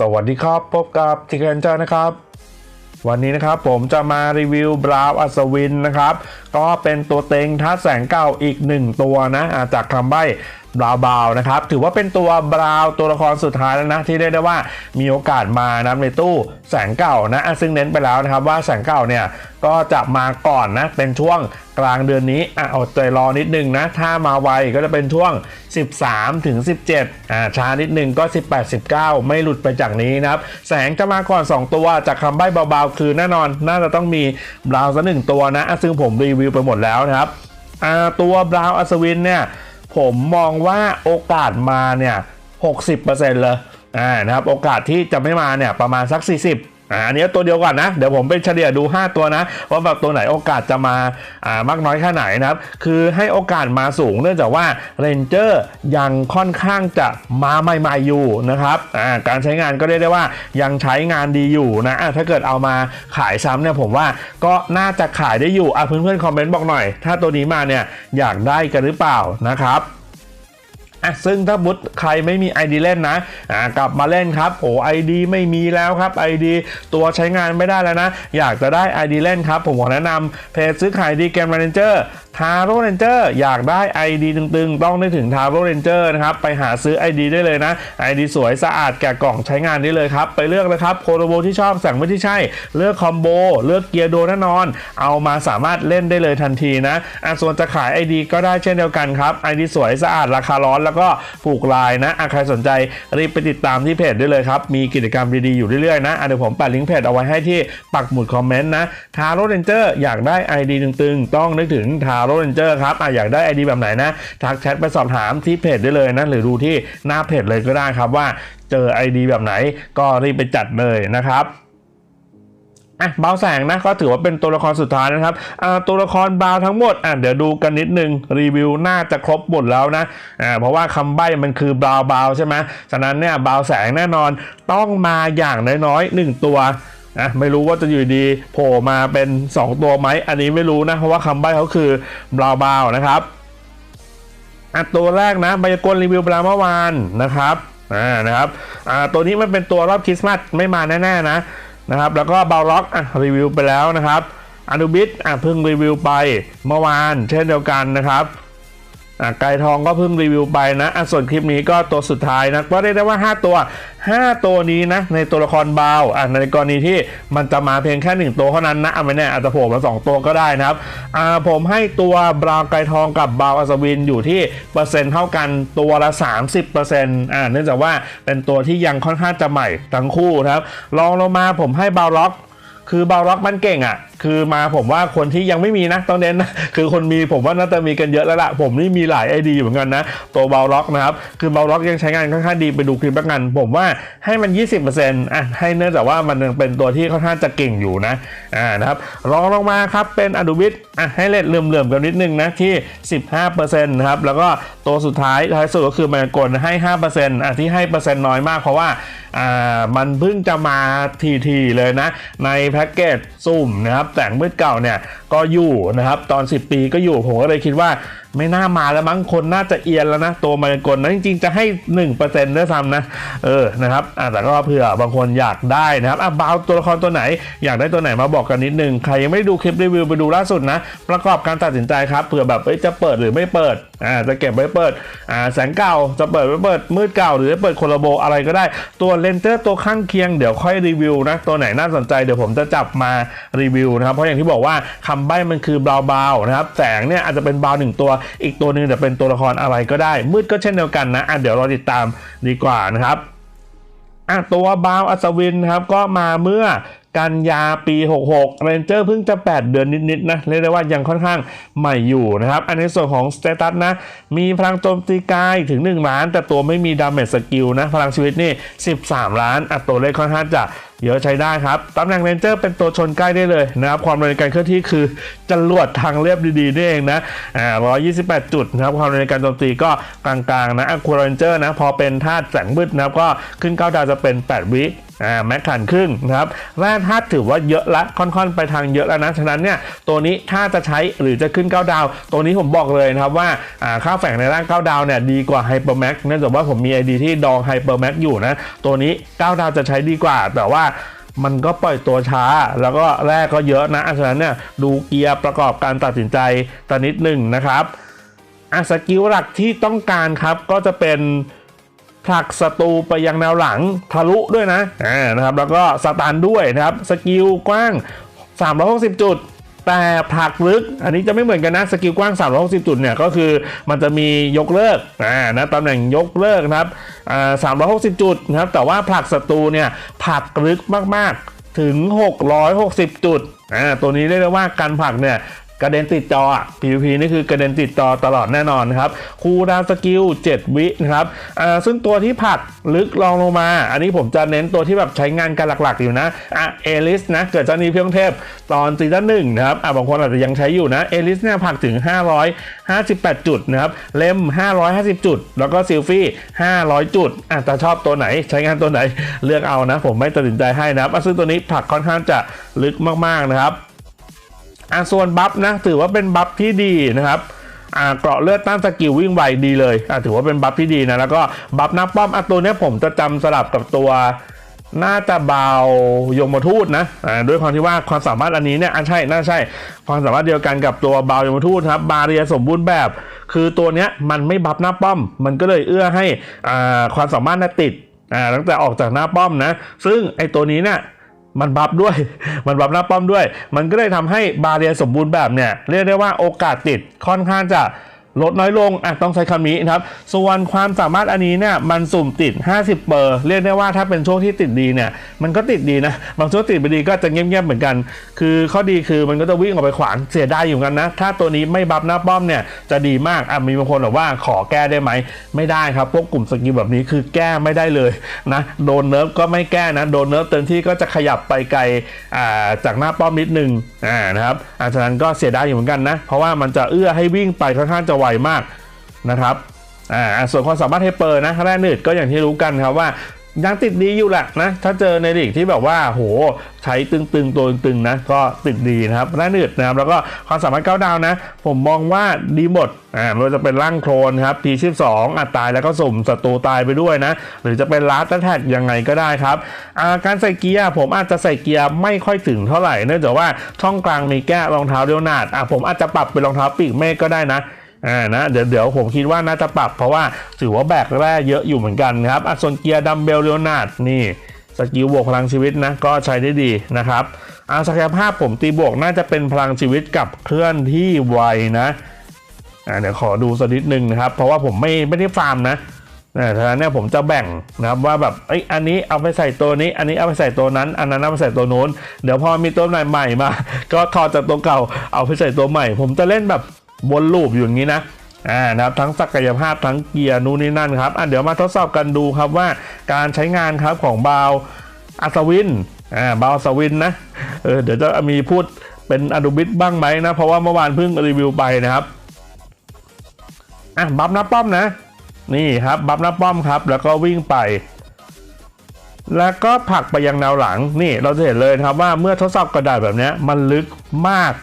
สวัสดีครับ พบกับทิกเกนเจอร์นะครับ วันนี้นะครับผมจะมารีวิวบราวอัศวินนะครับ ก็เป็นตัวเต็งท่าแสงเก่าอีกหนึ่งตัวนะาจากคำใบ้บราวบาวนะครับ ถือว่าเป็นตัวบราวตัวละครสุดท้ายแล้วนะ ที่เรียกได้ว่ามีโอกาสมานะในตู้แสงเก่านะ ซึ่งเน้นไปแล้วนะครับว่าแสงเก่าเนี่ยก็จะมาก่อนนะ เป็นช่วงกลางเดือนนี้อะเอาใจรอนิดนึงนะ ถ้ามาไวก็จะเป็นช่วง 13 ถึง 17อ่าช้านิดนึงก็ 18 19 ไม่หลุดไปจากนี้นะครับ แสงจะมาก่อน 2 ตัวจากคำใบ้เบาๆ คือแน่นอนน่าจะต้องมีบราวน์สักหนึ่งตัวนะอะซึ่งผมรีวิวไปหมดแล้วนะครับตัวบราวน์อัศวินเนี่ยผมมองว่าโอกาสมาเนี่ย 60%เลยอ่านะครับโอกาสที่จะไม่มาเนี่ยประมาณสัก 40 อ่าอันนี้ตัวเดียวก่อนนะ เดี๋ยวผมไปเฉลี่ยดู 5 ตัวนะ ว่าแบบตัวไหนโอกาสจะมาอ่ามากน้อยแค่ไหนนะครับ คือให้โอกาสมาสูงเนื่องจากว่าเรนเจอร์ยังค่อนข้างจะมาใหม่ๆอยู่นะครับอ่าการใช้งานก็เรียกได้ว่ายังใช้งานดีอยู่นะอะถ้าเกิดเอามาขายซ้ำเนี่ยผมว่าก็น่าจะขายได้อยู่อะเพื่อนๆคอมเมนต์บอกหน่อย ถ้าตัวนี้มาเนี่ยอยากได้กันหรือเปล่านะครับ อะซึ่งถ้าบุตใครไม่มี ID เล่นนะอ่ากลับมาเล่นครับโอ้ ID ไม่มีแล้วครับ ID ตัวใช้งานไม่ได้แล้วนะ อยากจะได้ ID เล่นครับ ผมขอแนะนำเพจซื้อขายดีเกม r รนเจอร์ ทาโร่เรนเจอร์อยากได้ ID ตึงๆ ต้องนึกถึงทาโร่เรนเจอร์นะครับ ไปหาซื้อ ID ได้เลยนะ ID สวยสะอาดแกะกล่องใช้งานได้เลยครับ ไปเลือกเลยครับโคโรโบที่ชอบสั่งไม่ที่ใช่ เลือกคอมโบเลือกเกียร์โดแน่นอน เอามาสามารถเล่นได้เลยทันทีนะอะส่วนจะขาย ID ก็ได้เช่นเดียวกันครับ ID สวยสะอาดราคาร้อนแล้วก็ผูกลายนะอะใครสนใจรีบไปติดตามที่เพจได้เลยครับมีกิจกรรมดีๆอยู่เรื่อยๆนะอะเดี๋ยวผมแปะลิงก์เพจเอาไว้ให้ที่ปักหมุดคอมเมนต์นะทาโร่เรนเจอร์อยากได้ ID ตึงๆ ต้องนึกถึงทาโรเรนเจอร์ครับออยากได้ ID แบบไหนนะทักแชทไปสอบถามที่เพจได้เลยนะหรือดูที่หน้าเพจเลยก็ได้ครับว่าเจอ ID แบบไหนก็รีบไปจัดเลยนะครับอะบาวแสงนะก็ถือว่าเป็นตัวละครสุดท้ายนะครับอ่าตัวละครบาวทั้งหมดอะเดี๋ยวดูกันนิดนึงรีวิวน่าจะครบหมดแล้วนะอ่าเพราะว่าคำใบ้มันคือบาวบาวใช่ไหมฉะนั้นเนี่ยบาวแสงแน่นอนต้องมาอย่างน้อยๆหนึ่งตัว นะไม่รู้ว่าจะอยู่ดีโผล่มาเป็น 2 ตัวไหมอันนี้ไม่รู้นะ เพราะว่าคำใบ้เขาคือบาวบาวนะครับอะตัวแรกนะบยากลรีวิวปล้วเมื่อวานนะครับอ่านะครับอ่าตัวนี้มันเป็นตัวรอบคริสต์มาสไม่มาแน่ๆนะนะครับ แล้วก็บาล็อกอะรีวิวไปแล้วนะครับอนุบิทอะเพิ่งรีวิวไปเมื่อวาน เช่นเดียวกันนะครับ ไก่ทองก็เพิ่งรีวิวไปนะอะส่วนคลิปนี้ก็ตัวสุดท้ายนะก็เรียกได้ว่า 5 ตัว 5 ตัวนี้นะในตัวละครบาวอะในกรณีที่มันจะมาเพียงแค่ 1 ตัวเท่านั้นนะอะไม่แน่อาจจะโผล่มา 2 ตัวก็ได้นะครับอ่าผมให้ตัวบราวไกทองกับบาวอัศวินอยู่ที่เปอร์เซ็นต์เท่ากันตัวละ 30%อ่าเนื่องจากว่าเป็นตัวที่ยังค่อนข้างจะใหม่ทั้งคู่นะครับลองลงมาผมให้บาวล็อก คือบาวล็อกมันเก่งอะ คือมาผมว่าคนที่ยังไม่มีนะต้องเน้นนะคือคนมีผมว่าน่าจะมีกันเยอะแล้วล่ะผมนี่มีหลายไอดีเหมือนกันนะ ตัวเบาวล็อกนะครับคือเบาวล็อกยังใช้งานค่อนข้างดีไปดูคลิปแล้วกัน ผมว่าให้มัน 20%อะให้เนื่องจากว่ามันยังเป็นตัวที่ค่อนข้างจะเก่งอยู่นะอ่านะครับรองลงมาครับเป็นอดูบิทอะให้เลทเหลื่อมๆกันนิดนึงนะที่ 15%นะครับแล้วก็ตัวสุดท้ายท้ายสุดก็คือมันกลให้ 5%อะที่ให้เปอร์เซ็นต์น้อยมากเพราะว่าอ่ามันเพิ่งจะมาทีๆเลยนะ ในแพ็กเกจซุ่มนะครับแต่งมืดเก่าเนี่ยก็อยู่นะครับตอน 10 ปีก็อยู่ผมก็เลยคิดว่า ไม่น่ามาแล้วมั้งคนน่าจะเอียนแล้วนะตัวมายากลนะจริง ๆ จะให้ 1%ด้วยซ้ำนะ เออนะครับแต่ก็เผื่อบางคนอยากได้นะครับอะบาวตัวละครตัวไหน อยากได้ตัวไหนมาบอกกันนิดนึง ใครยังไม่ได้ดูคลิปรีวิวไปดูล่าสุดนะ ประกอบการตัดสินใจครับเผื่อแบบจะเปิดหรือไม่เปิดอ่าจะเก็บไว้เปิดอ่าแสงเก่าจะเปิดไว้เปิดมืดเก่า หรือจะเปิดโคลโบอะไรก็ได้ ตัวเลนเตอร์ตัวข้างเคียงเดี๋ยวค่อยรีวิวนะตัวไหนน่าสนใจเดี๋ยวผมจะจับมารีวิวนะครับเพราะอย่างที่บอกว่าคำใบ้มันคือบาวบาวนะครับแสงเนี่ยอาจจะเป็นบาวหนึ่งตัวอีกตัวหนึ่งจะเป็นตัวละครอะไรก็ได้ มืดก็เช่นเดียวกันนะอะเดี๋ยวเราติดตามดีกว่านะครับอะตัวบาวอัศวินครับก็มาเมื่อ กันยาปี66เรนเจอร์เพิ่งจะ 8 เดือนนิดๆนะเรียกได้ว่ายังค่อนข้างใหม่อยู่นะครับ อันในส่วนของสเตตัสนะ มีพลังโจมตีกายถึง 1 ล้าน แต่ตัวไม่มีดาเมจสกิลนะ พลังชีวิตนี่ 13 ล้านอะตัวเลขค่อนข้างจะเยอะใช้ได้ครับ ตำแหน่งเรนเจอร์เป็นตัวชนใกล้ได้เลยนะครับ ความเร็วในการเคลื่อนที่คือจรวดทางเรียบดีๆนี่เองนะ อ่า 128 จุดนะครับ ความเร็วในการโจมตีก็กลางๆนะอะคูเรนเจอร์นะ พอเป็นธาตุแสงมืดนะครับ ก็ขึ้นเก้าดาวจะเป็น 8 วิ อ่าแม็กขันครึ่งนะครับแร่ธาตุถือว่าเยอะละค่อนๆไปทางเยอะแล้วนะฉะนั้นเนี่ยตัวนี้ถ้าจะใช้หรือจะขึ้น9ดาว ตัวนี้ผมบอกเลยนะครับว่าอ่าค่าแฝงในร่าง9ดาวเนี่ยดีกว่าไฮเปอร์แม็กเนื่องจากว่าผมมี ID ที่ดองไฮเปอร์แม็กอยู่นะตัวนี้ 9 ดาวจะใช้ดีกว่า แต่ว่ามันก็ปล่อยตัวช้า แล้วก็แรกก็เยอะนะฉะนั้นเนี่ยดูเกียร์ประกอบการตัดสินใจตอนนิดหนึ่งนะครับอะสกิลหลักที่ต้องการครับก็จะเป็น ผลักศัตรูไปยังแนวหลังทะลุด้วยนะอ่านะครับแล้วก็สตันด้วยนะครับสกิลกว้าง 360 จุด แต่ผลักลึก อันนี้จะไม่เหมือนกันนะสกิลกว้าง 360 จุดเนี่ยก็คือมันจะมียกเลิกอ่านะตำแหน่งยกเลิกนะครับอ่า360 จุดนะครับแต่ว่าผลักศัตรูเนี่ยผลักลึกมากๆถึง 660 จุดอ่าตัวนี้เรียกได้ว่าการผลักเนี่ย กระเด็นติดจอ PVP นี่คือกระเด็นติดจอตลอดแน่นอนนะครับคูลดาวสกิล 7 วินะครับอ่าซึ่งตัวที่ผลักลึกลองลงมา อันนี้ผมจะเน้นตัวที่แบบใช้งานกันหลักๆ อยู่นะอะเอลิสนะเกิดจ้านี้เพียงเทพตอนซีซั่นหนึ่งนะครับอะบางคนอาจจะยังใช้อยู่นะเอลิสเนี่ยผลักถึง 558 จุดนะครับเล่ม 550 จุด แล้วก็ซิลฟี่ 500 จุดอะแต่ชอบตัวไหนใช้งานตัวไหนเลือกเอานะ ผมไม่ตัดสินใจให้นะครับอะซึ่งตัวนี้ผลักค่อนข้างจะลึกมากๆนะครับ อะส่วนบัฟนะถือว่าเป็นบัฟที่ดีนะครับอ่าเกราะเลือดต้านสกิลวิ่งไวดีเลยอะถือว่าเป็นบัฟที่ดีนะแล้วก็บัฟหน้าป้อมอะตัวเนี้ยผมจะจำสลับกับตัวน่าจะเบายมทูตนะอ่าด้วยความที่ว่าความสามารถอันนี้เนี่ยอะใช่น่าใช่ ความสามารถเดียวกันกับตัวเบายมทูตครับบาเรียสมบูรณ์แบบ คือตัวเนี้ยมันไม่บัฟหน้าป้อม มันก็เลยเอื้อให้อ่าความสามารถน่ะติดอ่าตั้งแต่ออกจากหน้าป้อมนะ ซึ่งไอตัวนี้เนี่ย มันบับด้วย มันบับหน้าป้อมด้วย มันก็เลยทำให้บาเรียสมบูรณ์แบบเนี่ยเรียกได้ว่าโอกาสติดค่อนข้างจะ ลดน้อยลงอะต้องใช้คำนี้นะครับ ส่วนความสามารถอันนี้เนี่ยมันสุ่มติด 50 เปอร์เรียกได้ว่าถ้าเป็นช่วงที่ติดดีเนี่ย มันก็ติดดีนะ บางช่วงติดไม่ดีก็จะเงียบๆเหมือนกัน คือข้อดีคือมันก็จะวิ่งออกไปขวางเสียไดายอยู่กันนะ ถ้าตัวนี้ไม่บัฟหน้าป้อมเนี่ยจะดีมากอะมีบางคนบอกว่าขอแก้ได้ไหม ไม่ได้ครับ พวกกลุ่มสกิลแบบนี้คือแก้ไม่ได้เลยนะ โดนเนิร์ฟก็ไม่แก้นะ โดนเนิร์ฟเต็มที่ก็จะขยับไปไกลอ่าจากหน้าป้อมนิดนึงอ่านะครับอาฉะนั้นก็เสียดายอยู่เหมือนกันนะ เพราะว่ามันจะเอื้อให้วิ่งไปค่อนข้างจะไวมากนะครับอ่าส่วนความสามารถเฮเปอร์นะแร่หนืดก็อย่างที่รู้กันครับว่ายังติดดีอยู่แหละนะ ถ้าเจอในลีกที่แบบว่าโหใช้ตึงๆตัวตึงๆนะ ก็ติดดีนะครับแร่หนืดนะครับ แล้วก็ความสามารถก้าวดาวนะ ผมมองว่าดีหมดอ่าไม่ว่าจะเป็นร่างโครนครับทีชิบสองอัดตายแล้วก็สุ่มศัตรูตายไปด้วยนะ หรือจะเป็นลาสแท็กยังไงก็ได้ครับอ่าการใส่เกียร์ผมอาจจะใส่เกียร์ไม่ค่อยถึงเท่าไหร่เนื่องจากว่าช่องกลางมีแก้รองเท้าเดียวนาดอ่าผมอาจจะปรับเป็นรองเท้าปีกเมฆก็ได้นะ อ่านะเดี๋ยวเดี๋ยวผมคิดว่าน่าจะปรับ เพราะว่าถือว่าแบกแร่เยอะอยู่เหมือนกันครับอะส่วนเกียร์ดัมเบลเรียนาดนี่สกิลบวกพลังชีวิตนะก็ใช้ได้ดีนะครับอ่าศักยภาพผมตีบวกน่าจะเป็นพลังชีวิตกับเคลื่อนที่ไวนะอ่าเดี๋ยวขอดูสักนิดนึงนะครับ เพราะว่าผมไม่ไม่ได้ฟาร์มนะนะฉะนั้นเนี่ยผมจะแบ่งนะครับว่าแบบเอ้อันนี้เอาไปใส่ตัวนี้ อันนี้เอาไปใส่ตัวนั้น อันนั้นเอาไปใส่ตัวโน้น เดี๋ยวพอมีตัวใหม่ๆมา ก็ถอดจากตัวเก่าเอาไปใส่ตัวใหม่ ผมจะเล่นแบบ วนลูปอยู่อย่างนี้นะอ่านะครับทั้งศักยภาพทั้งเกียร์นู่นนี่นั่นครับอะเดี๋ยวมาทดสอบกันดูครับว่าการใช้งานครับของบาวอัศวินอ่าบาวอัศวินนะเออเดี๋ยวจะมีพูดเป็นอนุบิตบ้างไหมนะ เพราะว่าเมื่อวานเพิ่งรีวิวไปนะครับอะบัฟหน้าป้อมนะ นี่ครับบัฟหน้าป้อมครับ แล้วก็วิ่งไป แล้วก็ผักไปยังแนวหลังนี่เราจะเห็นเลยครับว่าเมื่อทดสอบกระดาษแบบนี้มันลึกมาก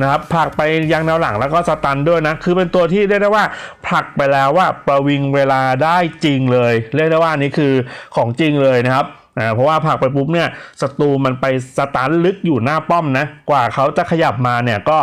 นะครับผลักไปยังแนวหลังแล้วก็สตันด้วยนะ คือเป็นตัวที่เรียกได้ว่าผลักไปแล้วว่าประวิงเวลาได้จริงเลย เรียกได้ว่านี่คือของจริงเลยนะครับเพราะว่าผลักไปปุ๊บเนี่ยศัตรูมันไปสตันลึกอยู่หน้าป้อมนะกว่าเขาจะขยับมาเนี่ยก็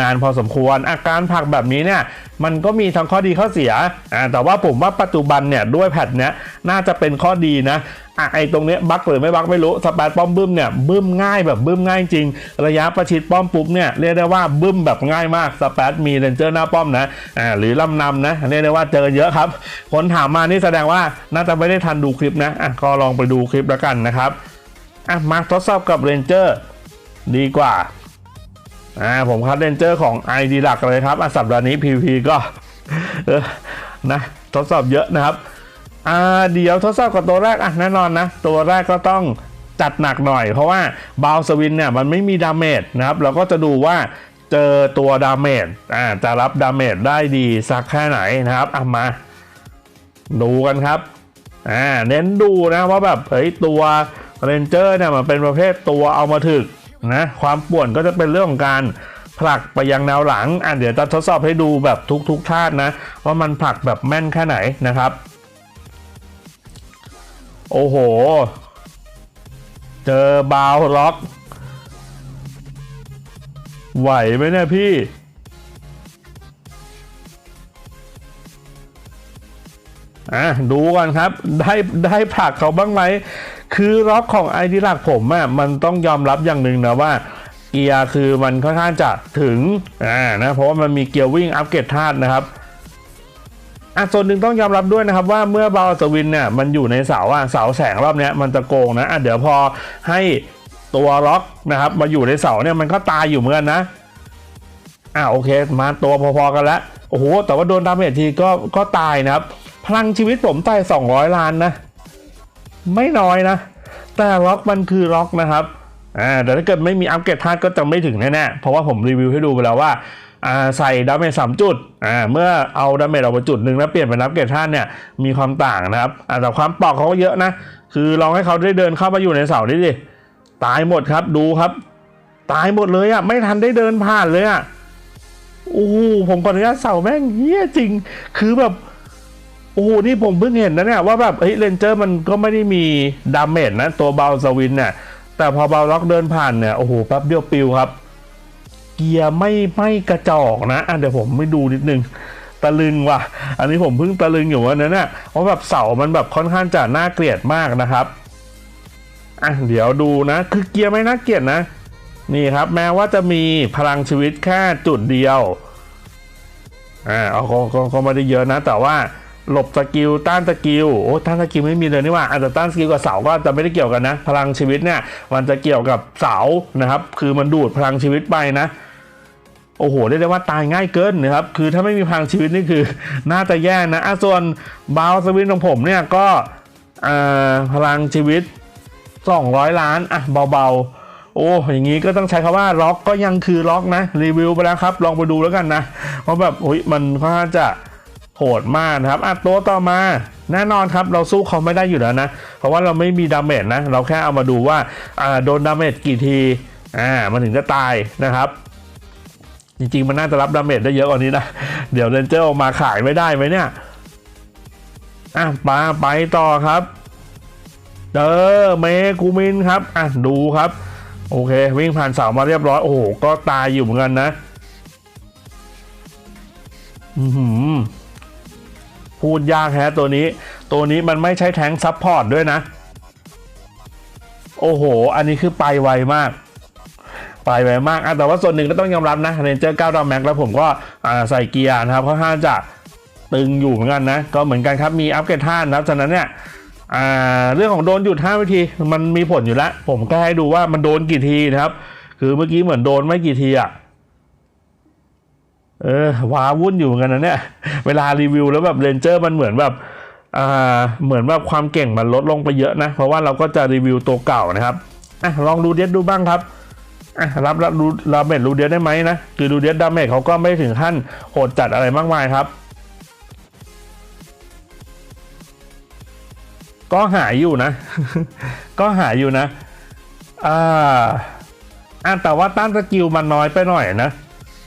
นานพอสมควร อาการผักแบบนี้เนี่ยมันก็มีทั้งข้อดีข้อเสียอ่าแต่ว่าผมว่าปัจจุบันเนี่ยด้วยแพทเนี้ยน่าจะเป็นข้อดีนะอะไอตรงเนี้ยบักหรือไม่บักไม่รู้สปาร์ป้อมบึ้มเนี่ยบึ้มง่ายแบบบึ้มง่ายจริง ระยะประชิดป้อมปุ๊บเนี่ยเรียกได้ว่าบึ้มแบบง่ายมากสปาร์มีเรนเจอร์หน้าป้อมนะอ่าหรือลำนำนะเรียกได้ว่าเจอเยอะครับ คนถามมานี่แสดงว่าน่าจะไม่ได้ทันดูคลิปนะอะก็ลองไปดูคลิปแล้วกันนะครับอะมาทดสอบกับเรนเจอร์ดีกว่า อ่าผมคัดเรนเจอร์ของ ID หลักเลยครับอะสัปดาห์นี้ PVP ก็นะทดสอบเยอะนะครับอ่าเดี๋ยวทดสอบกับตัวแรกอะแน่นอนนะ ตัวแรกก็ต้องจัดหนักหน่อย เพราะว่าบาวสวินเนี่ยมันไม่มีดาเมจนะครับเราก็จะดูว่าเจอตัวดาเมจอ่าจะรับดาเมจได้ดีสักแค่ไหนนะครับอะมา ดูกันครับอ่าเน้นดูนะว่าแบบเฮ้ยตัวเรนเจอร์เนี่ยมันเป็นประเภทตัวเอามาถึก นะความป่วนก็จะเป็นเรื่องของการผลักไปยังแนวหลังอะเดี๋ยวจะทดสอบให้ดูแบบทุกๆชาตินะ ว่ามันผลักแบบแม่นแค่ไหนนะครับ โอ้โห เจอบาวล็อก ไหวไหมเนี่ยพี่อะดูก่อนครับ ได้ได้ผลักเขาบ้างไหม คือล็อกของไอดีหลักผมอะ่ะมันต้องยอมรับอย่างหนึ่งนะว่าเกียร์คือมันค่อนข้างจะถึงอ่านะเพราะว่ามันมีเกียร์วิ่งอัปเกรดธาตุนะครับอะส่วนหนึ่งต้องยอมรับด้วยนะครับว่าเมื่อบาลสวินเนี่ยมันอยู่ในเสาอะเสาแสงรอบเนี้ยมันจะโกงนะอะเดี๋ยวพอให้ตัวล็อกนะครับมาอยู่ในเสาเนี่ยมันก็ตายอยู่เหมือนกันนะอ่าโอเค มาตัวพอๆกันแล้วโอ้โหแต่ว่าโดนดาเมจทีก็ก็ตายนะครับพลังชีวิตผมตาย200 ล้านนะ ไม่น้อยนะ แต่ล็อกมันคือล็อกนะครับอ่าแต่ถ้าเกิดไม่มีอัปเกรดธาตุก็จะไม่ถึงแน่ๆเพราะว่าผมรีวิวให้ดูไปแล้วว่าอ่าใส่ดาเมจสามจุด อ่า เมื่อเอาดาเมจออกมาจุดหนึ่งแล้วเปลี่ยนเป็นอัปเกรดธาตุเนี่ย มีความต่างนะครับ อ่าแต่ความปอกเขาก็เยอะนะ คือลองให้เขาได้เดินเข้ามาอยู่ในเสาดิดิ ตายหมดครับ ดูครับ ตายหมดเลยอะ ไม่ทันได้เดินผ่านเลยอะ โอ้โห ผมขออนุญาตเสาแม่งเฮี้ยจริง คือแบบ โอ้โหนี่ผมเพิ่งเห็นนะเนี่ยว่าแบบเฮ้ยเรนเจอร์มันก็ไม่ได้มีดาเมจนะตัวเบลสวินเนี่ยแต่พอเบลล็อกเดินผ่านเนี่ยโอ้โหแป๊บเดียวปิวครับ เกียร์ไม่ไม่กระจอกนะอะเดี๋ยวผมไม่ดูนิดนึงตะลึงว่ะ อันนี้ผมเพิ่งตะลึงอยู่ว่านั้นน่ะเพราะแบบเสามันแบบค่อนข้างจะน่าเกลียดมากนะครับอะเดี๋ยวดูนะ คือเกียร์ไม่น่าเกลียดนะ นี่ครับแม้ว่าจะมีพลังชีวิตแค่จุดเดียวอ่าเอาก็ก็ก็ไม่ได้เยอะนะ แต่ว่า หลบสกิลต้านสกิลโอ้ต้านสกิลไม่มีเลยนี่ว่าอาจจะต้านสกิลกับเสาก็จะไม่ได้เกี่ยวกันนะ พลังชีวิตเนี่ยมันจะเกี่ยวกับเสานะครับ คือมันดูดพลังชีวิตไปนะโอ้โหเรียกได้ว่าตายง่ายเกินนะครับ คือถ้าไม่มีพลังชีวิตนี่คือ น่าจะแย่นะอะส่วนบาวสวินของผมเนี่ยก็พลังชีวิต 200 ล้านอะเบาๆ โอ้อย่างนี้ก็ต้องใช้คำว่าล็อกก็ยังคือล็อกนะรีวิวไปแล้วครับ ลองไปดูแล้วกันนะเพราะแบบโอ้ยมันค่อนข้างจะ โหดมากนะครับอะตัวต่อมา แน่นอนครับเราสู้เขาไม่ได้อยู่แล้วนะ เพราะว่าเราไม่มีดาเมจนะ เราแค่เอามาดูว่าอ่าโดนดาเมจกี่ทีอ่ามันถึงจะตายนะครับจริงๆ มันน่าจะรับดาเมจได้เยอะกว่านี้นะ เดี๋ยวเรนเจอร์ออกมาขายไม่ได้ไหมเนี่ย อะมาไปต่อครับ เออเมกูมินครับ อะดูครับ โอเค วิ่งผ่านเสามาเรียบร้อย โอ้โห ก็ตายอยู่เหมือนกันนะ อือหือ พูดยากแฮะตัวนี้ ตัวนี้มันไม่ใช่แทงซับพอร์ตด้วยนะ โอ้โห อันนี้คือไปไวมากไปไวมากแต่ว่าส่วนหนึ่งก็ต้องยอมรับนะเรนเจอร์9ดาวแม็กแล้วผมก็ใส่เกียร์นะครับค่อนข้างจะตึงอยู่เหมือนกันนะ ก็เหมือนกันครับมีอัปเกรดท่านนะครับฉะนั้นเนี่ยเรื่องของโดนหยุด5วิธีมันมีผลอยู่แล้ว ผมก็ให้ดูว่ามันโดนกี่ทีนะครับ คือเมื่อกี้เหมือนโดนไม่กี่ทีอะ เออว้าวุ่นอยู่เหมือนกันนะเนี่ย เวลารีวิวแล้วแบบเรนเจอร์มันเหมือนแบบอ่าเหมือนแบบความเก่งมันลดลงไปเยอะนะ เพราะว่าเราก็จะรีวิวตัวเก่านะครับอะลองดูเดสดูบ้างครับอะรับรับดูดาเมจรูเดียสได้ไหมนะ คือดูเดียสดาเมจเขาก็ไม่ถึงขั้นโหดจัดอะไรมากมายครับ ก็หายอยู่นะ ก็หายอยู่นะอ่าอะแต่ว่าต้านสกิลมันน้อยไปหน่อยนะ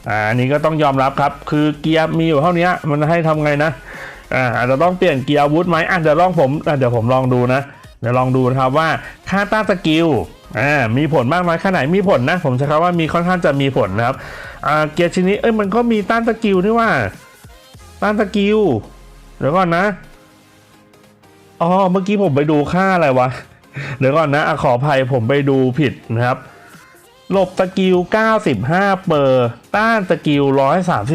อ่าอันนี้ก็ต้องยอมรับครับ คือเกียร์มีอยู่เท่านี้มันให้ทำไงนะอ่าอาจจะต้องเปลี่ยนเกียร์อาวุธไหมอะเดี๋ยวลองผมเดี๋ยวผมลองดูนะเดี๋ยวลองดูนะครับว่าค่าต้านสกิลอ่ามีผลมากน้อยแค่ไหนมีผลนะ ผมใช้คำว่ามีค่อนข้างจะมีผลนะครับอ่าเกียร์ชิ้นนี้เอ้ยมันก็มีต้านสกิลนี่ว่า ต้านสกิลเดี๋ยวก่อนนะอ๋อเมื่อกี้ผมไปดูค่าอะไรวะเดี๋ยวก่อนนะอะขออภัยผมไปดูผิดนะครับ หลบสกิล 95 เปอร์ ต้านสกิล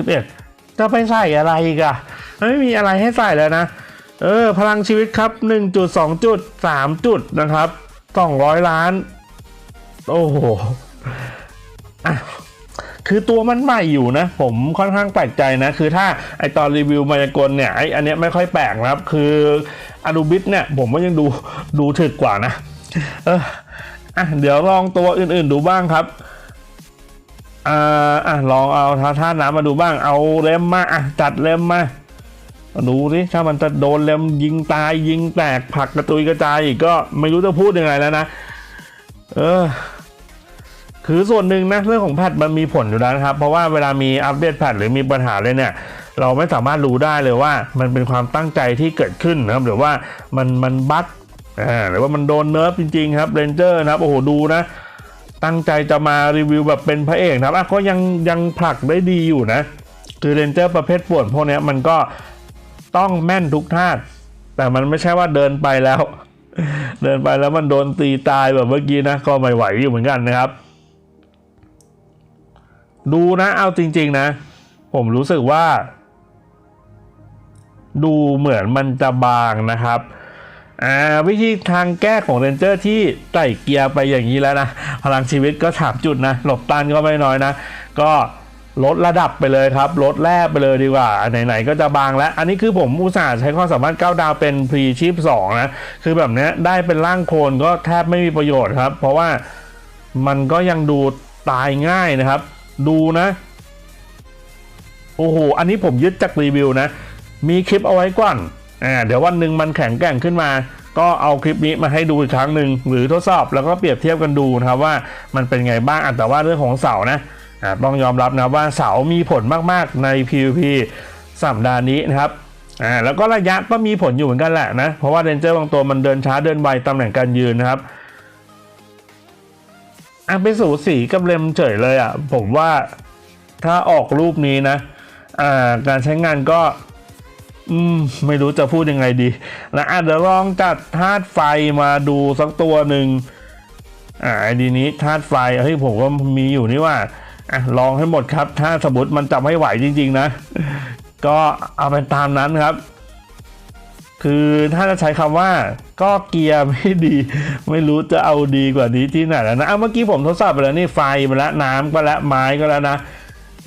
131 จะไปใส่อะไรกะไม่มีอะไรให้ใส่แล้วนะ เออ พลังชีวิตครับ 1.2 จุด 3 จุดนะครับ 200 ล้าน โอ้โหอะคือตัวมันใหม่อยู่นะ ผมค่อนข้างแปลกใจนะ คือถ้าไอตอนรีวิวมายากลเนี่ยไออันเนี้ยไม่ค่อยแปลกนะครับ คืออนูบิสเนี่ยผมก็ยังดูดูถึกกว่านะ เออ อะเดี๋ยวลองตัวอื่นๆดูบ้างครับอ่าอะลองเอาท่าท่าน้ำมาดูบ้างเอาเล็มมาอะจัดเล็มมาดูสิถ้ามันจะโดนเล็มยิงตายยิงแตกผักกระตุยกระจายอีกก็ไม่รู้จะพูดยังไงแล้วนะ เออ คือส่วนหนึ่งนะเรื่องของแพทมันมีผลอยู่แล้วนะครับ เพราะว่าเวลามีอัปเดตแพทหรือมีปัญหาเลยเนี่ย เราไม่สามารถรู้ได้เลยว่า มันเป็นความตั้งใจที่เกิดขึ้นนะครับ หรือว่ามันมันบั๊ก อ่าหรือว่ามันโดนเนิร์ฟจริงๆครับเรนเจอร์นะครับโอ้โหดูนะ ตั้งใจจะมารีวิวแบบเป็นพระเอกนะครับอะก็ยังยังผลักได้ดีอยู่นะ คือเรนเจอร์ประเภทป่วนพวกนี้มันก็ต้องแม่นทุกท่าแต่มันไม่ใช่ว่าเดินไปแล้ว เดินไปแล้วมันโดนตีตายแบบเมื่อกี้นะก็ไม่ไหวอยู่เหมือนกันนะครับ ดูนะเอาจริง ๆ นะ ผมรู้สึกว่า ดูเหมือนมันจะบางนะครับ อ่าวิธีทางแก้ของเรนเจอร์ที่ไต่เกียร์ไปอย่างนี้แล้วนะ พลังชีวิตก็ถามจุดนะ หลบตันก็ไม่น้อยนะ ก็ลดระดับไปเลยครับ ลดแรกไปเลยดีกว่า ไหนๆก็จะบางแล้ว อันนี้คือผมอุตส่าห์ใช้ความสามารถก้าดาวเป็นพรีชีพ2นะ คือแบบนี้ได้เป็นร่างโคลนก็แทบไม่มีประโยชน์ครับ เพราะว่ามันก็ยังดูตายง่ายนะครับ ดูนะ โอ้โห อันนี้ผมยึดจากรีวิวนะ มีคลิปเอาไว้ก่อน อ่าเดี๋ยววันหนึ่งมันแข็งแกร่งขึ้นมา ก็เอาคลิปนี้มาให้ดูอีกครั้งหนึ่งหรือทดสอบแล้วก็เปรียบเทียบกันดูนะครับว่ามันเป็นไงบ้างแต่ว่าเรื่องของเสานะอ่าต้องยอมรับนะว่าเสามีผลมากๆใน PVP สัปดาห์นี้นะครับอ่าแล้วก็ระยะก็มีผลอยู่เหมือนกันแหละนะเพราะว่าเรนเจอร์บางตัวมันเดินช้าเดินไวตำแหน่งการยืนนะครับอะไปสูสีกับเลมเฉยเลยอะผมว่าถ้าออกรูปนี้นะอ่าการใช้งานก็ อืม ไม่รู้จะพูดยังไงดี นะอะเดี๋ยวลองจัดธาตุไฟมาดูสักตัวหนึ่งอ่าไอดีนี้ธาตุไฟเฮ้ยผมก็มีอยู่นี่ว่าอะลองให้หมดครับ ถ้าสมมติมันจำไม่ไหวจริง ๆ นะ ก็เอาเป็นตามนั้นครับ คือถ้าจะใช้คำว่า ก็เกียร์ไม่ดี ไม่รู้จะเอาดีกว่านี้ที่ไหนแล้วนะอะเมื่อกี้ผมทดสอบไปแล้วนี่ไฟมาแล้วน้ำก็แล้วไม้ก็แล้วนะ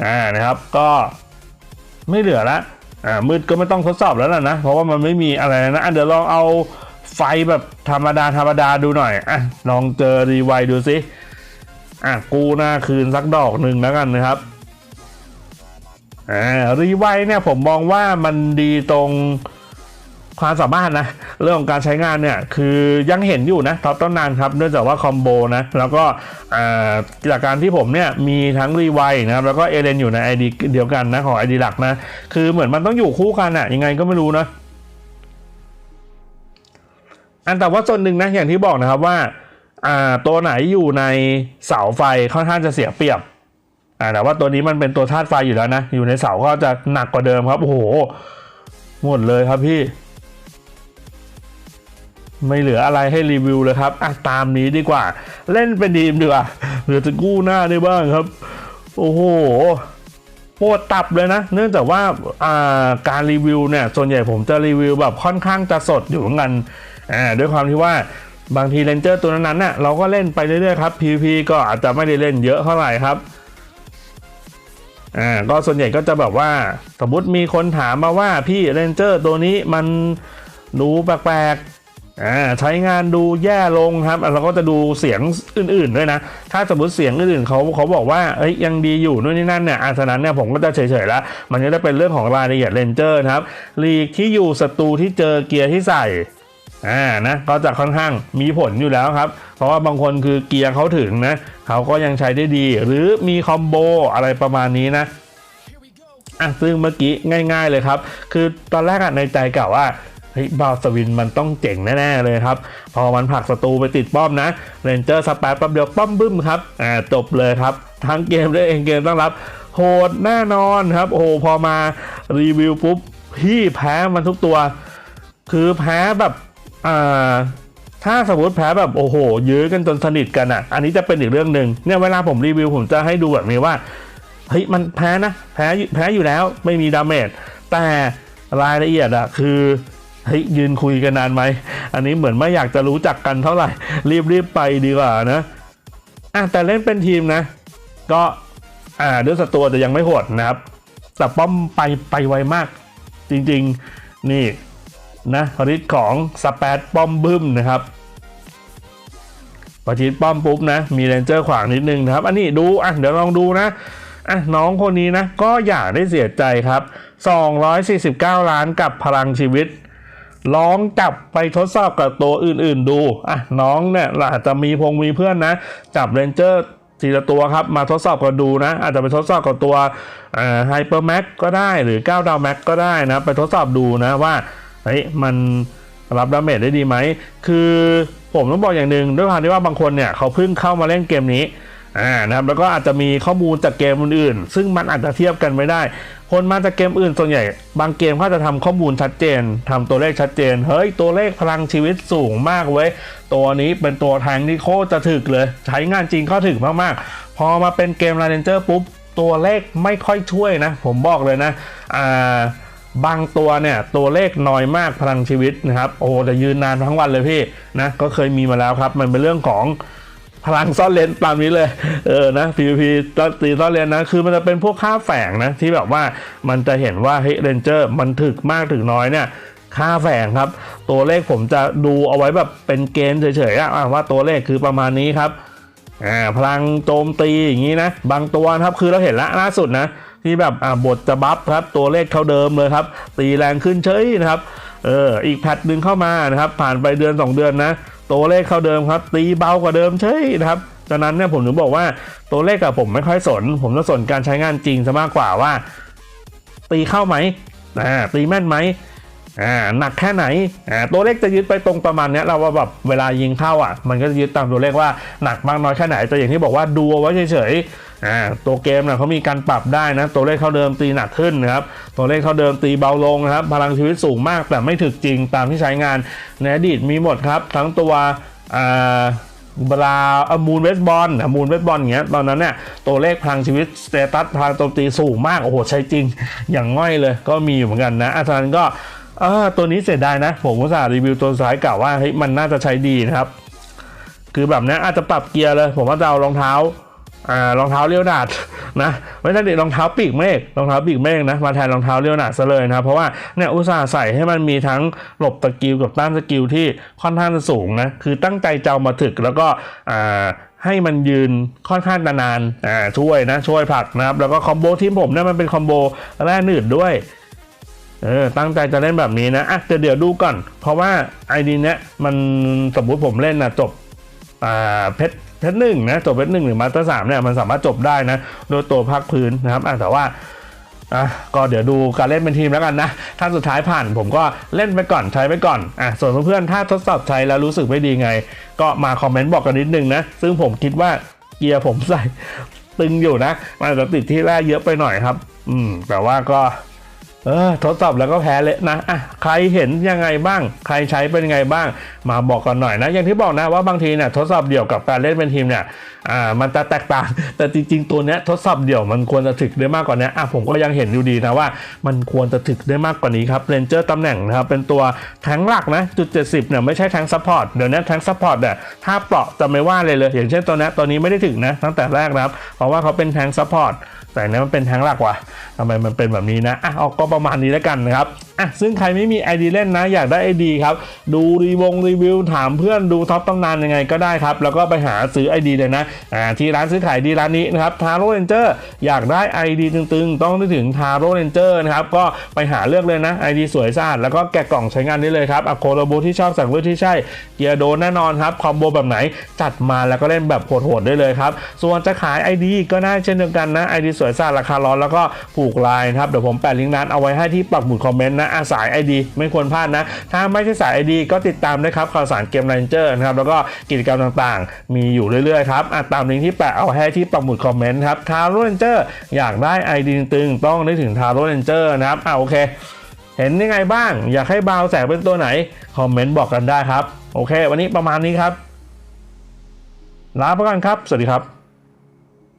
อ่านะครับ ก็ไม่เหลือละ อ่ามืดก็ไม่ต้องทดสอบแล้วล่ะนะ เพราะว่ามันไม่มีอะไรนะอะเดี๋ยวลองเอาไฟแบบธรรมดาธรรมดาดูหน่อยอะลองเจอรีไวดูสิอะกูหน้าคืนสักดอกหนึ่งแล้วกันนะครับอ่ารีไวเนี่ยผมมองว่ามันดีตรง ความสามารถนะ เรื่องของการใช้งานเนี่ย คือยังเห็นอยู่นะท็อปต้นนานครับเนื่องจากว่าคอมโบนะ แล้วก็อ่าจากการที่ผมเนี่ยมีทั้งรีไวนะครับแล้วก็เอเลนอยู่ใน ID เดียวกันนะของ ID หลักนะ คือเหมือนมันต้องอยู่คู่กันอะยังไงก็ไม่รู้นะ อันแต่ว่าส่วนหนึ่งนะอย่างที่บอกนะครับว่าอ่าตัวไหนอยู่ในเสาไฟค่อนข้างจะเสียเปรียบอ่าแต่ว่าตัวนี้มันเป็นตัวธาตุไฟอยู่แล้วนะ อยู่ในเสาก็จะหนักกว่าเดิมครับ โอ้โห หมดเลยครับพี่ ไม่เหลืออะไรให้รีวิวเลยครับอะตามนี้ดีกว่า เล่นเป็นดีมดีกว่าเหลือจะกู้หน้าได้บ้างครับ โอ้โหปวดตับเลยนะ เนื่องจากว่าอ่าการรีวิวเนี่ย ส่วนใหญ่ผมจะรีวิวแบบค่อนข้างจะสดอยู่เหมือนกันอ่าด้วยความที่ว่าบางทีเรนเจอร์ตัวนั้นน่ะเราก็เล่นไปเรื่อยๆครับ PVP ก็อาจจะไม่ได้เล่นเยอะเท่าไหร่ครับอ่าก็ส่วนใหญ่ก็จะแบบว่าสมมติมีคนถามมาว่าพี่เรนเจอร์ตัวนี้มันดูแปลกๆ อ่าใช้งานดูแย่ลงครับเราก็จะดูเสียงอื่นๆด้วยนะ ถ้าสมมติเสียงอื่นๆเขาเขาบอกว่าเอ้ยยังดีอยู่นู่นนี่นั่นเนี่ยอาฉะนั้นเนี่ยผมก็จะเฉยๆแล้ว มันก็จะเป็นเรื่องของรายละเอียดเรนเจอร์ครับลีกที่อยู่ศัตรูที่เจอเกียร์ที่ใส่อ่านะก็จะค่อนข้างมีผลอยู่แล้วครับ เพราะว่าบางคนคือเกียร์เขาถึงนะเขาก็ยังใช้ได้ดี หรือมีคอมโบอะไรประมาณนี้นะอะซึ่งเมื่อกี้ง่าย ๆเลยครับ คือตอนแรกอะในใจกล่าวว่า ฮ้ยบาสวินมันต้องเจ๋งแน่ๆเลยครับ พอมันผลักศัตรูไปติดป้อมนะเรนเจอร์สแปรแป๊บเดียวป้อมบึ้มครับอ่าจบเลยครับ ทั้งเกมด้วยเองเกมต้องรับโหดแน่นอนครับโอ้โหพอมารีวิวปุ๊บพี่แพ้มันทุกตัว คือแพ้แบบอ่าถ้าสมมติแพ้แบบโอ้โห ยื้อกันจนสนิทกันอะ อันนี้จะเป็นอีกเรื่องหนึ่งเนี่ยเวลาผมรีวิวผมจะให้ดูแบบนี้ว่าเฮ้ยมันแพ้นะแพ้แพ้อยู่แล้วไม่มีดาเมจแต่รายละเอียดอะคือ เฮ้ยยืนคุยกันนานไหม อันนี้เหมือนไม่อยากจะรู้จักกันเท่าไหร่ รีบๆไปดีกว่านะอะแต่เล่นเป็นทีมนะ ก็อ่าด้วยสตัวแต่ยังไม่โหดนะครับ แต่ป้อมไปไปไวมาก จริงๆนี่นะฤทธิ์ของสเปดป้อมบึ้มนะครับประชิดป้อมปุ๊บนะ มีเรนเจอร์ขวางนิดนึงนะครับ อันนี้ดูอะเดี๋ยวลองดูนะอะน้องคนนี้นะ ก็อย่าได้เสียใจครับ 249 ล้านกับพลังชีวิต ลองจับไปทดสอบกับตัวอื่นๆดูอะน้องเนี่ยอาจจะมีพงมีเพื่อนนะ จับเรนเจอร์ทีละตัวครับมาทดสอบกันดูนะ อาจจะไปทดสอบกับตัวไฮเปอร์แม็กก็ได้หรือ9ดาวแม็กก็ได้นะ ไปทดสอบดูนะว่าเฮ้ยมันรับดาเมจได้ดีไหม คือผมต้องบอกอย่างหนึ่งด้วยความที่ว่าบางคนเนี่ยเขาเพิ่งเข้ามาเล่นเกมนี้ อ่านะครับแล้วก็อาจจะมีข้อมูลจากเกมอื่นๆ ซึ่งมันอาจจะเทียบกันไม่ได้ คนมาจากเกมอื่นส่วนใหญ่ บางเกมเขาจะทำข้อมูลชัดเจนทำตัวเลขชัดเจน เฮ้ย ตัวเลขพลังชีวิตสูงมากเว้ย ตัวนี้เป็นตัวแทงที่โคตรจะถึกเลย ใช้งานจริงก็ถึกมากๆ พอมาเป็นเกม r าเ n นเจอร์ปุ๊บ ตัวเลขไม่ค่อยช่วยนะ ผมบอกเลยนะอ่าบางตัวเนี่ยตัวเลขน้อยมากพลังชีวิตนะครับ โอ้แต่ยืนนานทั้งวันเลยพี่นะก็เคยมีมาแล้วครับ มันเป็นเรื่องของ พลังซ่อนเลนตามนี้เลย เออนะ PVP ตีซ่อนเลนนะ คือมันจะเป็นพวกค่าแฝงนะ ที่แบบว่ามันจะเห็นว่าเฮ้ยเรนเจอร์มันถึกมากถึกน้อยเนี่ยค่าแฝงครับ ตัวเลขผมจะดูเอาไว้แบบเป็นเกณฑ์เฉยๆอะว่าตัวเลขคือประมาณนี้ครับอ่าพลังโจมตีอย่างนี้นะ บางตัวนะครับคือเราเห็นละล่าสุดนะ ที่แบบอ่าบทจะบัฟครับ ตัวเลขเท่าเดิมเลยครับ ตีแรงขึ้นเฉยนะครับเอออีกแพทหนึ่งเข้ามานะครับ ผ่านไปเดือน 2 เดือนนะ ตัวเลขเข้าเดิมครับ ตีเบากว่าเดิมเฉยนะครับดังนั้นเนี่ยผมถึงบอกว่าตัวเลขกับผมไม่ค่อยสน ผมจะสนการใช้งานจริงซะมากกว่าว่า ตีเข้าไหมอ่าตีแม่นไหมอ่าหนักแค่ไหนอ่าตัวเลขจะยึดไปตรงประมาณเนี้ยเราว่าแบบเวลายิงเข้าอะ มันก็จะยึดตามตัวเลขว่าหนักมากน้อยแค่ไหนแต่อย่างที่บอกว่าดูเอาไว้เฉยๆ อ่าตัวเกมเนี่ยเขามีการปรับได้นะ ตัวเลขเข้าเดิมตีหนักขึ้นนะครับ ตัวเลขเข้าเดิมตีเบาลงนะครับ พลังชีวิตสูงมากแต่ไม่ถึกจริงตามที่ใช้งานในอดีตมีหมดครับ ทั้งตัวอ่าเวลาอมูลเวสบอลอมูลเวสบอลอย่างเงี้ยตอนนั้นเนี่ยตัวเลขพลังชีวิตสเตตัสพลังโจมตีสูงมากโอ้โหใช้จริงอย่างง่อยเลยก็มีอยู่เหมือนกันนะอาจารย์ก็ตัวนี้เสียดายนะ ผมอุตส่ารีวิวตัวซ้ายกล่าวว่าเฮ้ยมันน่าจะใช้ดีนะครับ คือแบบนี้อาจจะปรับเกียร์เลย ผมว่าจะเอารองเท้า อ่ารองเท้าเลี้ยวดาดนะไม่ใช่ดิรองเท้าปีกเมฆรองเท้าปีกเมฆนะมาแทนรองเท้าเลี้ยวดาดซะเลยนะเพราะว่าเนี่ยอุตส่าห์ใส่ให้มันมีทั้งหลบตะกิลกับต้านสกิลที่ค่อนข้างจะสูงนะคือตั้งใจจะเอามาถึกแล้วก็อ่าให้มันยืนค่อนข้างนานๆอ่าช่วยนะช่วยผลักนะครับแล้วก็คอมโบทีมผมเนี่ยมันเป็นคอมโบแร่หนืดด้วยเออตั้งใจจะเล่นแบบนี้นะอะเดี๋ยวเดี๋ยวดูก่อน เพราะว่าไอดีเนี้ยมันสมมุติผมเล่นนะจบอ่าเพชร ชรหนึ่งนะจบเพชรหนึ่งหรือมาสเตอร์สามเนี่ยมันสามารถจบได้นะโดยตัวภาคพื้นนะครับอะแต่ว่าอะก็เดี๋ยวดูการเล่นเป็นทีมแล้วกันนะ ถ้าสุดท้ายผ่านผมก็เล่นไปก่อนใช้ไปก่อนอะส่วนเพื่อนๆถ้าทดสอบใช้แล้วรู้สึกไม่ดีไง ก็มาคอมเมนต์บอกกันนิดนึงนะ ซึ่งผมคิดว่าเกียร์ผมใส่ตึงอยู่นะมันอาจจะติดที่แรกเยอะไปหน่อยครับ อืมแต่ว่าก็ เออทดสอบแล้วก็แพ้เละนะอะใครเห็นยังไงบ้าง ใครใช้เป็นยังไงบ้าง มาบอกกันหน่อยนะ อย่างที่บอกนะว่าบางทีเนี่ยทดสอบเดี่ยวกับการเล่นเป็นทีมเนี่ยอ่ามันจะแตกต่าง แต่จริงๆตัวเนี้ยทดสอบเดี่ยวมันควรจะถึกได้มากกว่านี้อะผมก็ยังเห็นอยู่ดีนะว่ามันควรจะถึกได้มากกว่านี้ครับเรนเจอร์ตำแหน่งนะครับเป็นตัวแทงหลักนะจุด70เนี่ยไม่ใช่แทงซัพพอร์ตเดี๋ยวนี้แทงซัพพอร์ตเนี่ยถ้าเปราะจะไม่ว่าเลยเลย อย่างเช่นตัวเนี้ยตัวนี้ไม่ได้ถึงนะตั้งแต่แรกนะครับ เพราะว่าเขาเป็นแทงซัพพอร์ตแต่อันนี้มันเป็นแทงหลักว่ะ ทำไมมันเป็นแบบนี้นะอะเอาก็ประมาณนี้แล้วกันนะครับอะซึ่งใครไม่มี ID เล่นนะ อยากได้ ID ครับ ดูรีวงรีวิวถามเพื่อนดูท็อปตำนานยังไงก็ได้ครับ แล้วก็ไปหาซื้อ ID เลยนะอ่าที่ร้านซื้อขายดีร้านนี้นะครับทาโร่เรนเจอร์อยากได้ ID ตึงๆ ต้องนึกถึงทาโร่เรนเจอร์นะครับ ก็ไปหาเลือกเลยนะ ID สวยสะอาดแล้วก็แกะกล่องใช้งานได้เลยครับอะโคโรบูที่ชอบสั่งเลือกที่ใช่เกียร์โดนแน่นอนครับคอมโบแบบไหนจัดมาแล้วก็เล่นแบบโหดๆได้เลยครับส่วนจะขาย ID ก็ได้เช่นเดียวกันนะ ID สวยสะอาดราคาร้อนแล้วก็ผูกลายนะครับเดี๋ยวผมแปะลิงก์นั้นเอาไว้ให้ที่ปักหมุดคอมเมนต์นะอาสาย ID ไม่ควรพลาดนะ ถ้าไม่ใช่สาย ID ก็ติดตามได้ครับข่าวสารเกม r รนเจอร์นะครับแล้วก็กิจกรรมต่างๆ มีอยู่เรื่อยๆครับตามลิงก์ที่แปะเอาให้ที่ปักหมุดคอมเมนต์ครับทาโร่เรนเจอร์อยากได้ ID ตึงต้องนึกถึงทาโร่เรนเจอร์นะครับอะโอเค เห็นยังไงบ้าง อยากให้บาวแสงเป็นตัวไหนคอมเมนต์บอกกันได้ครับโอเค วันนี้ประมาณนี้ครับลาไปก่อนครับ สวัสดีครับ